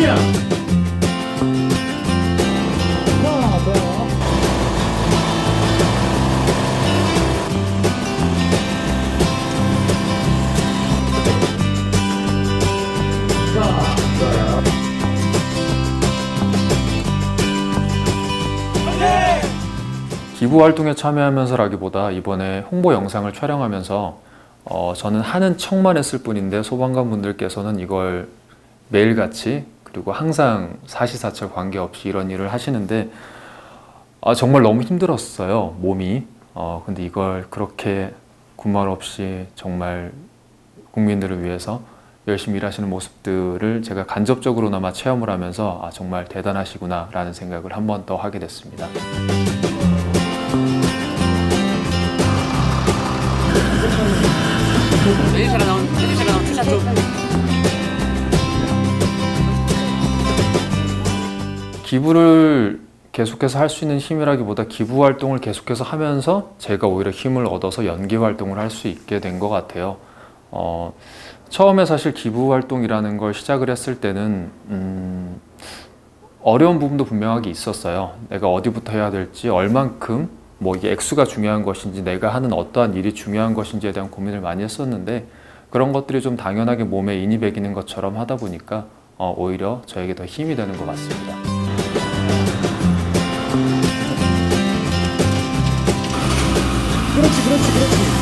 액션! 기부 활동에 참여하면서라기보다 이번에 홍보 영상을 촬영하면서 어, 저는 하는 척만 했을 뿐인데 소방관 분들께서는 이걸 매일같이 그리고 항상 사시사철 관계없이 이런 일을 하시는데 아, 정말 너무 힘들었어요 몸이 어, 근데 이걸 그렇게 군말 없이 정말 국민들을 위해서 열심히 일하시는 모습들을 제가 간접적으로나마 체험을 하면서 아, 정말 대단하시구나 라는 생각을 한 번 더 하게 됐습니다. 레디샤가 나온 레디샤가 나온 투샷 좀 기부를 계속해서 할 수 있는 힘이라기보다 기부 활동을 계속해서 하면서 제가 오히려 힘을 얻어서 연기 활동을 할 수 있게 된 것 같아요. 어, 처음에 사실 기부 활동이라는 걸 시작을 했을 때는 음, 어려운 부분도 분명하게 있었어요. 내가 어디부터 해야 될지, 얼만큼, 뭐 이게 액수가 중요한 것인지, 내가 하는 어떠한 일이 중요한 것인지에 대한 고민을 많이 했었는데 그런 것들이 좀 당연하게 몸에 인이 배기는 것처럼 하다 보니까 어, 오히려 저에게 더 힘이 되는 것 같습니다. 그렇지, 그렇지, 그렇지.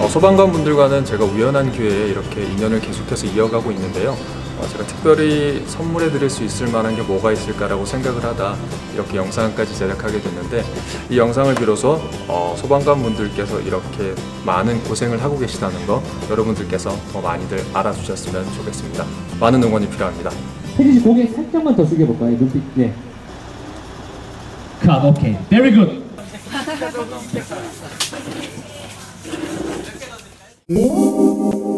어, 소방관 분들과는 제가 우연한 기회에 이렇게 인연을 계속해서 이어가고 있는데요. 어, 제가 특별히 선물해 드릴 수 있을 만한 게 뭐가 있을까라고 생각을 하다 이렇게 영상까지 제작하게 됐는데 이 영상을 비로소 어, 소방관 분들께서 이렇게 많은 고생을 하고 계시다는 거 여러분들께서 더 많이들 알아주셨으면 좋겠습니다. 많은 응원이 필요합니다. 혜진 씨 고개 살짝만 더 숙여볼까요? 눈빛, 네. 컷, 오케이. Very good.